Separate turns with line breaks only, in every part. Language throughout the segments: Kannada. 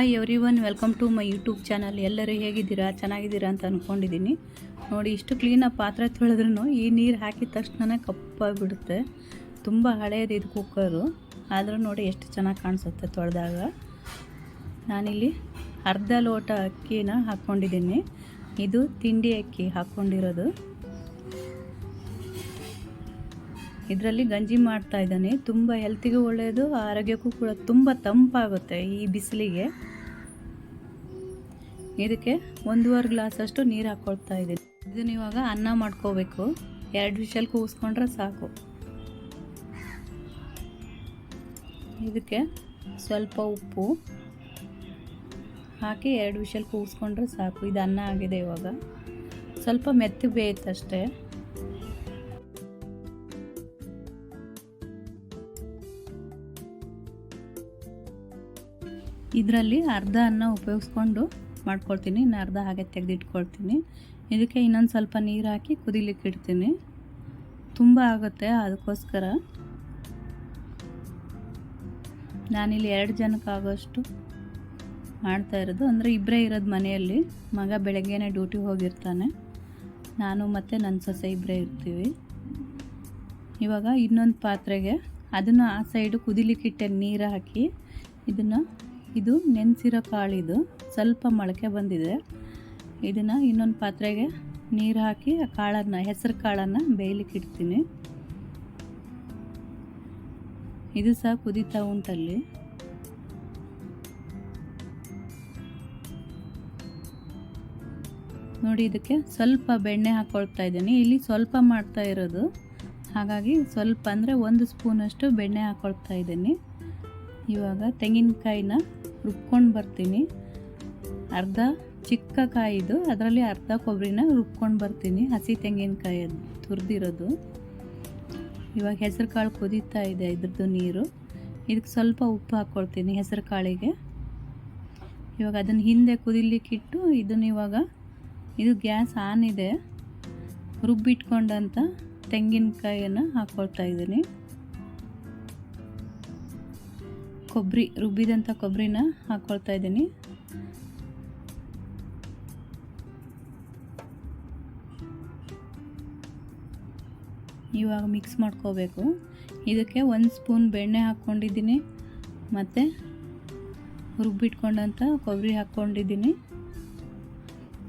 Hi everyone welcome to my YouTube channel ಎಲ್ಲರೂ ಹೇಗಿದ್ದೀರಾ? ಚೆನ್ನಾಗಿದ್ದೀರಾ ಅಂತ ಅಂದ್ಕೊಂಡಿದ್ದೀನಿ ನೋಡಿ, ಇಷ್ಟು ಕ್ಲೀನಾಗಿ ಪಾತ್ರೆ ತೊಳೆದ್ರೂ ಈ ನೀರು ಹಾಕಿದ ತಕ್ಷಣ ಕಪ್ಪಾಗಿಬಿಡುತ್ತೆ. ತುಂಬ ಹಳೆಯದು ಇದು ಕುಕ್ಕರು ಆದರೂ ನೋಡಿ ಎಷ್ಟು ಚೆನ್ನಾಗಿ ಕಾಣಿಸುತ್ತೆ ತೊಳೆದಾಗ. ನಾನಿಲ್ಲಿ ಅರ್ಧ ಲೋಟ ಅಕ್ಕಿನ ಹಾಕ್ಕೊಂಡಿದ್ದೀನಿ ಇದು ತಿಂಡಿ ಅಕ್ಕಿ ಹಾಕ್ಕೊಂಡಿರೋದು ಇದರಲ್ಲಿ ಗಂಜಿ ಮಾಡ್ತಾ ಇದ್ದಾನೆ. ತುಂಬ ಹೆಲ್ತಿಗೂ ಒಳ್ಳೆಯದು ಆರೋಗ್ಯಕ್ಕೂ ಕೂಡ ತುಂಬ ತಂಪಾಗುತ್ತೆ ಈ ಬಿಸಿಲಿಗೆ. ಇದಕ್ಕೆ ಒಂದೂವರೆ ಗ್ಲಾಸಷ್ಟು ನೀರು ಹಾಕ್ಕೊಳ್ತಾ ಇದ್ದೀನಿ. ಇದನ್ನ ಇವಾಗ ಅನ್ನ ಮಾಡ್ಕೋಬೇಕು. ಎರಡು ವಿಷಲ್ ಕೂಗಿಸ್ಕೊಂಡ್ರೆ ಸಾಕು. ಇದಕ್ಕೆ ಸ್ವಲ್ಪ ಉಪ್ಪು ಹಾಕಿ ಎರಡು ವಿಷಲ್ ಕೂಸ್ಕೊಂಡ್ರೆ ಸಾಕು. ಇದು ಅನ್ನ ಆಗಿದೆ ಇವಾಗ. ಸ್ವಲ್ಪ ಮೆತ್ತ ಬೇಯುತ್ತಷ್ಟೇ ಇದರಲ್ಲಿ ಅರ್ಧ ಅನ್ನ ಉಪಯೋಗಿಸ್ಕೊಂಡು ಮಾಡ್ಕೊಳ್ತೀನಿ, ಇನ್ನು ಅರ್ಧ ಹಾಗೆ ತೆಗೆದಿಟ್ಕೊಳ್ತೀನಿ. ಇದಕ್ಕೆ ಇನ್ನೊಂದು ಸ್ವಲ್ಪ ನೀರು ಹಾಕಿ ಕುದಿಲಿಕ್ಕೆ ಇಡ್ತೀನಿ. ತುಂಬ ಆಗುತ್ತೆ ಅದಕ್ಕೋಸ್ಕರ. ನಾನಿಲ್ಲಿ ಎರಡು ಜನಕ್ಕಾಗೋಷ್ಟು ಮಾಡ್ತಾ ಇರೋದು. ಅಂದರೆ ಇಬ್ಬರೇ ಇರೋದು ಮನೆಯಲ್ಲಿ. ಮಗ ಬೆಳಗ್ಗೆನೇ ಡ್ಯೂಟಿಗೆ ಹೋಗಿರ್ತಾನೆ. ನಾನು ಮತ್ತು ನನ್ನ ಸೊಸೆ ಇಬ್ಬರೇ ಇರ್ತೀವಿ. ಇವಾಗ ಇನ್ನೊಂದು ಪಾತ್ರೆಗೆ ಅದನ್ನು ಆ ಸೈಡು ಕುದಿಲಿಕ್ಕಿಟ್ಟೆ ನೀರು ಹಾಕಿ ಇದನ್ನು ಇದು ನೆನೆಸಿರೋ ಕಾಳಿದು ಸ್ವಲ್ಪ ಮೊಳಕೆ ಬಂದಿದೆ. ಇದನ್ನು ಇನ್ನೊಂದು ಪಾತ್ರೆಗೆ ನೀರು ಹಾಕಿ ಆ ಕಾಳನ್ನು, ಹೆಸರು ಕಾಳನ್ನು ಬೇಯಲಿಕ್ಕೆ ಇಡ್ತೀನಿ. ಇದು ಸಹ ಕುದೀತಾ ಉಂಟಲ್ಲಿ. ನೋಡಿ ಇದಕ್ಕೆ ಸ್ವಲ್ಪ ಬೆಣ್ಣೆ ಹಾಕ್ಕೊಳ್ತಾ ಇದ್ದೀನಿ. ಇಲ್ಲಿ ಸ್ವಲ್ಪ ಮಾಡ್ತಾ ಇರೋದು. ಹಾಗಾಗಿ ಸ್ವಲ್ಪ ಅಂದರೆ ಒಂದು ಸ್ಪೂನಷ್ಟು ಬೆಣ್ಣೆ ಹಾಕ್ಕೊಳ್ತಾ ಇದ್ದೀನಿ. ಇವಾಗ ತೆಂಗಿನಕಾಯಿನ ರುಬ್ಕೊಂಡು ಬರ್ತೀನಿ. ಅರ್ಧ ಚಿಕ್ಕ ಕಾಯಿದು ಅದರಲ್ಲಿ ಅರ್ಧ ಕೊಬ್ಬರಿನ ರುಬ್ಕೊಂಡು ಬರ್ತೀನಿ. ಹಸಿ ತೆಂಗಿನಕಾಯಿ ಅದು ತುರಿದಿರೋದು. ಇವಾಗ ಹೆಸರು ಕಾಳು ಕುದೀತಾ ಇದೆ ಇದ್ರದ್ದು ನೀರು. ಇದಕ್ಕೆ ಸ್ವಲ್ಪ ಉಪ್ಪು ಹಾಕ್ಕೊಳ್ತೀನಿ ಹೆಸರು ಕಾಳಿಗೆ. ಇವಾಗ ಅದನ್ನು ಹಿಂದೆ ಕುದಿಲಿಕ್ಕಿಟ್ಟು ಇದನ್ನು ಇವಾಗ ಇದು ಗ್ಯಾಸ್ ಆನ್ ಇದೆ. ರುಬ್ಬಿಟ್ಕೊಂಡಂಥ ತೆಂಗಿನಕಾಯಿಯನ್ನು ಹಾಕ್ಕೊಳ್ತಾ ಇದ್ದೀನಿ. ಕೊಬ್ಬರಿ, ರುಬ್ಬಿದಂಥ ಕೊಬ್ಬರಿನ ಹಾಕ್ಕೊಳ್ತಾ ಇದ್ದೀನಿ. ಇವಾಗ ಮಿಕ್ಸ್ ಮಾಡ್ಕೋಬೇಕು. ಇದಕ್ಕೆ ಒಂದು ಸ್ಪೂನ್ ಬೆಣ್ಣೆ ಹಾಕ್ಕೊಂಡಿದ್ದೀನಿ, ಮತ್ತು ರುಬ್ಬಿಟ್ಕೊಂಡಂಥ ಕೊಬ್ಬರಿ ಹಾಕ್ಕೊಂಡಿದ್ದೀನಿ.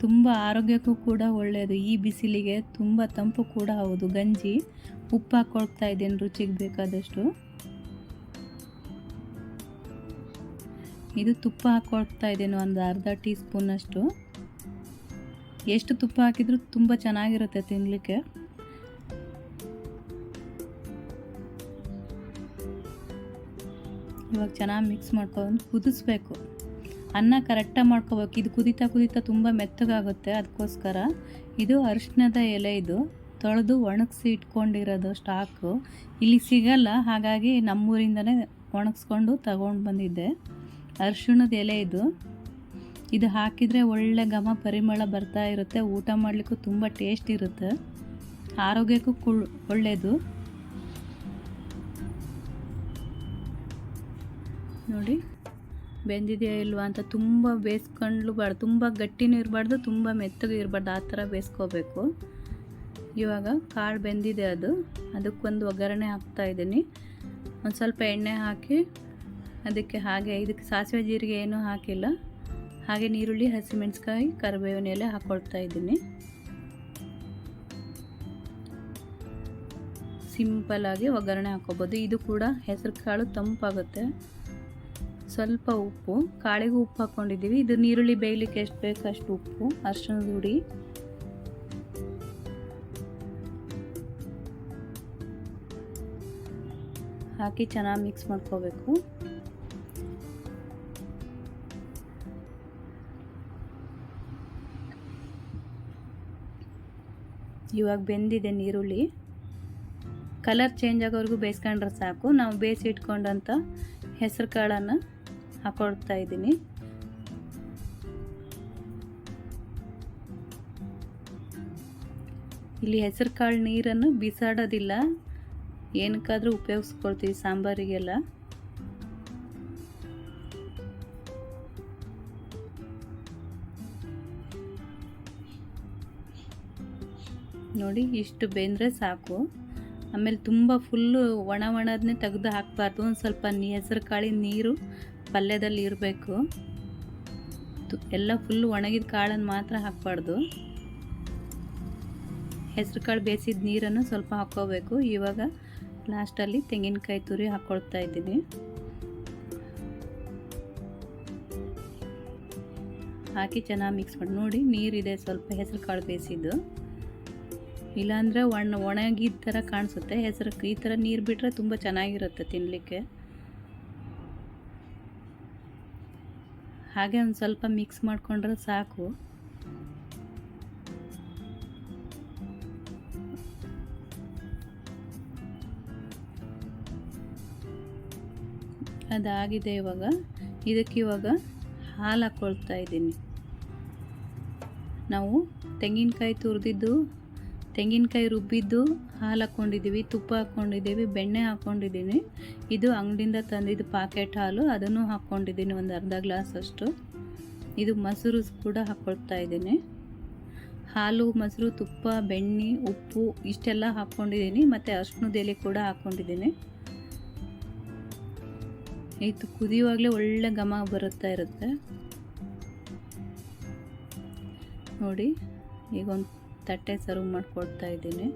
ತುಂಬ ಆರೋಗ್ಯಕ್ಕೂ ಕೂಡ ಒಳ್ಳೆಯದು ಈ ಬಿಸಿಲಿಗೆ ತುಂಬ ತಂಪು ಕೂಡ ಹೌದು. ಗಂಜಿ ಉಪ್ಪು ಹಾಕ್ಕೊಳ್ತಾ ಇದ್ದೀನಿ, ರುಚಿಗೆ ಬೇಕಾದಷ್ಟು. ಇದು ತುಪ್ಪ ಹಾಕ್ಕೊಳ್ತಾ ಇದ್ದೇನೆ ಒಂದು ಅರ್ಧ ಟೀ ಸ್ಪೂನಷ್ಟು ಎಷ್ಟು ತುಪ್ಪ ಹಾಕಿದರೂ ತುಂಬ ಚೆನ್ನಾಗಿರುತ್ತೆ ತಿನ್ನಲಿಕ್ಕೆ ಇವಾಗ ಚೆನ್ನಾಗಿ ಮಿಕ್ಸ್ ಮಾಡ್ಕೊಂಡು ಕುದಿಸ್ಬೇಕು. ಅನ್ನ ಕರೆಕ್ಟಾಗಿ ಮಾಡ್ಕೋಬೇಕು. ಇದು ಕುದಿತಾ ಕುದಿತಾ ತುಂಬ ಮೆತ್ತಗಾಗುತ್ತೆ ಅದಕ್ಕೋಸ್ಕರ. ಇದು ಅರಿಶಿಣದ ಎಲೆ ಇದು. ತೊಳೆದು ಒಣಗಿಸಿ ಇಟ್ಕೊಂಡಿರೋದು ಸ್ಟಾಕು. ಇಲ್ಲಿ ಸಿಗಲ್ಲ, ಹಾಗಾಗಿ ನಮ್ಮೂರಿಂದನೇ ಒಣಗಿಸ್ಕೊಂಡು ತಗೊಂಡು ಬಂದಿದ್ದೆ. ಅರಿಶಿಣದ ಎಲೆ ಇದು. ಇದು ಹಾಕಿದರೆ ಒಳ್ಳೆ ಘಮ ಪರಿಮಳ ಬರ್ತಾ ಇರುತ್ತೆ. ಊಟ ಮಾಡಲಿಕ್ಕೂ ತುಂಬ ಟೇಸ್ಟ್ ಇರುತ್ತೆ. ಆರೋಗ್ಯಕ್ಕೂ ಕುಳ್ ಒಳ್ಳೆಯದು ನೋಡಿ, ಬೆಂದಿದೆಯಾ ಇಲ್ವಾ ಅಂತ ತುಂಬ ಬೇಯಿಸ್ಕೊಂಡ್ಲೂಬಾರ್ದು ತುಂಬ ಗಟ್ಟಿನೂ ಇರಬಾರ್ದು, ತುಂಬ ಮೆತ್ತಗೂ ಇರಬಾರ್ದು. ಆ ಥರ ಬೇಯಿಸ್ಕೋಬೇಕು ಇವಾಗ ಕಾಳು ಬೆಂದಿದೆ ಅದು. ಅದಕ್ಕೊಂದು ಒಗ್ಗರಣೆ ಹಾಕ್ತಾ ಇದ್ದೀನಿ. ಒಂದು ಸ್ವಲ್ಪ ಎಣ್ಣೆ ಹಾಕಿ ಅದಕ್ಕೆ ಹಾಗೆ ಇದಕ್ಕೆ ಸಾಸಿವೆ ಜೀರಿಗೆ ಏನೂ ಹಾಕಿಲ್ಲ. ಹಾಗೆ ನೀರುಳ್ಳಿ ಹಸಿಮೆಣಸ್ಕಾಯಿ ಕರಿಬೇವಿನ ಎಲೆ ಹಾಕ್ಕೊಳ್ತಾ ಇದ್ದೀನಿ. ಸಿಂಪಲಾಗಿ ಒಗ್ಗರಣೆ ಹಾಕ್ಕೋಬೋದು. ಇದು ಕೂಡ ಹೆಸರು ಕಾಳು ತಂಪಾಗುತ್ತೆ. ಸ್ವಲ್ಪ ಉಪ್ಪು. ಕಾಳಿಗೂ ಉಪ್ಪು ಹಾಕ್ಕೊಂಡಿದ್ದೀವಿ. ಇದು ನೀರುಳ್ಳಿ ಬೇಯಲಿಕ್ಕೆ ಎಷ್ಟು ಬೇಕು ಅಷ್ಟು ಉಪ್ಪು ಅರ್ಶಿಣದ ಹುಡಿ ಹಾಕಿ ಚೆನ್ನಾಗಿ ಮಿಕ್ಸ್ ಮಾಡ್ಕೋಬೇಕು. ಇವಾಗ ಬೆಂದಿದೆ ನೀರುಳ್ಳಿ ಕಲರ್ ಚೇಂಜ್ ಆಗೋವರೆಗೂ ಬೇಯಿಸ್ಕೊಂಡ್ರೆ ಸಾಕು. ನಾವು ಬೇಯಿಸಿ ಇಟ್ಕೊಂಡಂಥ ಹೆಸರು ಕಾಳನ್ನು ಹಾಕೊಳ್ತಾ ಇದ್ದೀನಿ. ಇಲ್ಲಿ ಹೆಸರು ಕಾಳು ನೀರನ್ನು ಬಿಸಾಡೋದಿಲ್ಲ. ಏನಕ್ಕಾದರೂ ಉಪಯೋಗಿಸ್ಕೊಳ್ತೀವಿ ಸಾಂಬಾರಿಗೆಲ್ಲ. ನೋಡಿ, ಇಷ್ಟು ಬೆಂದರೆ ಸಾಕು. ಆಮೇಲೆ ತುಂಬ ಫುಲ್ಲು ಒಣ ಒಣದನ್ನೇ ತೆಗೆದು ಹಾಕಬಾರ್ದು. ಒಂದು ಸ್ವಲ್ಪ ಹೆಸರು ಕಾಳಿನ ನೀರು ಪಲ್ಯದಲ್ಲಿ ಇರಬೇಕು. ಎಲ್ಲ ಫುಲ್ಲು ಒಣಗಿದ ಕಾಳನ್ನು ಮಾತ್ರ ಹಾಕಬಾರ್ದು. ಹೆಸರು ಕಾಳು ಬೇಯಿಸಿದ ನೀರನ್ನು ಸ್ವಲ್ಪ ಹಾಕ್ಕೋಬೇಕು. ಇವಾಗ ಲಾಸ್ಟಲ್ಲಿ ತೆಂಗಿನಕಾಯಿ ತುರಿ ಹಾಕ್ಕೊಳ್ತಾ ಇದ್ದೀನಿ. ಹಾಕಿ ಚೆನ್ನಾಗಿ ಮಿಕ್ಸ್ ಮಾಡಿ, ನೋಡಿ, ನೀರಿದೆ ಸ್ವಲ್ಪ ಹೆಸರು ಕಾಳು ಬೇಯಿಸಿದ್ದು. ಇಲ್ಲಾಂದರೆ ಒಣ ಒಣಗಿದ ಥರ ಕಾಣಿಸುತ್ತೆ. ಹೆಸರು ಈ ಥರ ನೀರು ಬಿಟ್ಟರೆ ತುಂಬ ಚೆನ್ನಾಗಿರುತ್ತೆ ತಿನ್ನಲಿಕ್ಕೆ. ಹಾಗೆ ಒಂದು ಸ್ವಲ್ಪ ಮಿಕ್ಸ್ ಮಾಡಿಕೊಂಡ್ರೆ ಸಾಕು. ಅದಾಗಿದೆ ಇವಾಗ. ಇದಕ್ಕೆ ಇವಾಗ ಹಾಲು ಹಾಕ್ಕೊಳ್ತಾ ಇದ್ದೀನಿ. ನಾವು ತೆಂಗಿನಕಾಯಿ ತುರಿದಿದ್ದು ತೆಂಗಿನಕಾಯಿ ರುಬ್ಬಿದ್ದು ಹಾಲು ಹಾಕ್ಕೊಂಡಿದ್ದೀವಿ, ತುಪ್ಪ ಹಾಕ್ಕೊಂಡಿದ್ದೀವಿ, ಬೆಣ್ಣೆ ಹಾಕ್ಕೊಂಡಿದ್ದೀನಿ. ಇದು ಅಂಗಡಿಯಿಂದ ತಂದಿದ್ದು ಪಾಕೆಟ್ ಹಾಲು, ಅದನ್ನು ಹಾಕ್ಕೊಂಡಿದ್ದೀನಿ ಒಂದು ಅರ್ಧ ಗ್ಲಾಸ್ ಅಷ್ಟು. ಇದು ಮೊಸರು ಕೂಡ ಹಾಕ್ಕೊಳ್ತಾ ಇದ್ದೀನಿ. ಹಾಲು, ಮೊಸರು, ತುಪ್ಪ, ಬೆಣ್ಣೆ, ಉಪ್ಪು ಇಷ್ಟೆಲ್ಲ ಹಾಕ್ಕೊಂಡಿದ್ದೀನಿ, ಮತ್ತು ಅರ್ಶಿನದ ಎಲೆ ಕೂಡ ಹಾಕ್ಕೊಂಡಿದ್ದೀನಿ. ಇದು ಕುದಿಯುವಾಗಲೇ ಒಳ್ಳೆ ಘಮ ಬರುತ್ತಾ ಇರುತ್ತೆ. ನೋಡಿ, ಈಗ ಒಂದು ತಟ್ಟೆ ಸರ್ವ್ ಮಾಡಿಕೊಡ್ತಾ ಇದ್ದೀನಿ.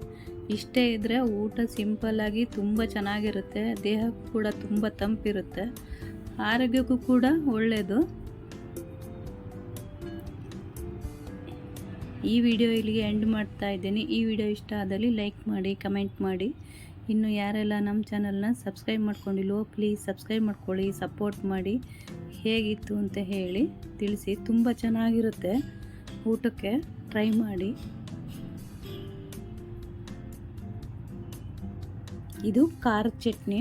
ಇಷ್ಟೇ ಇದ್ದರೆ ಊಟ ಸಿಂಪಲ್ಲಾಗಿ ತುಂಬ ಚೆನ್ನಾಗಿರುತ್ತೆ. ದೇಹಕ್ಕೂ ಕೂಡ ತುಂಬ ತಂಪಿರುತ್ತೆ. ಆರೋಗ್ಯಕ್ಕೂ ಕೂಡ ಒಳ್ಳೆಯದು ಈ ವಿಡಿಯೋ ಇಲ್ಲಿಗೆ ಎಂಡ್ ಮಾಡ್ತಾ ಇದ್ದೀನಿ. ಈ ವಿಡಿಯೋ ಇಷ್ಟ ಆದಲ್ಲಿ ಲೈಕ್ ಮಾಡಿ, ಕಮೆಂಟ್ ಮಾಡಿ. ಇನ್ನು ಯಾರೆಲ್ಲ ನಮ್ಮ ಚಾನಲ್ನ ಸಬ್ಸ್ಕ್ರೈಬ್ ಮಾಡ್ಕೊಂಡಿಲ್ವೋ ಪ್ಲೀಸ್ ಸಬ್ಸ್ಕ್ರೈಬ್ ಮಾಡ್ಕೊಳ್ಳಿ ಸಪೋರ್ಟ್ ಮಾಡಿ. ಹೇಗಿತ್ತು ಅಂತ ಹೇಳಿ ತಿಳಿಸಿ. ತುಂಬ ಚೆನ್ನಾಗಿರುತ್ತೆ. ಊಟಕ್ಕೆ ಟ್ರೈ ಮಾಡಿ. ఇది కార చట్నీ.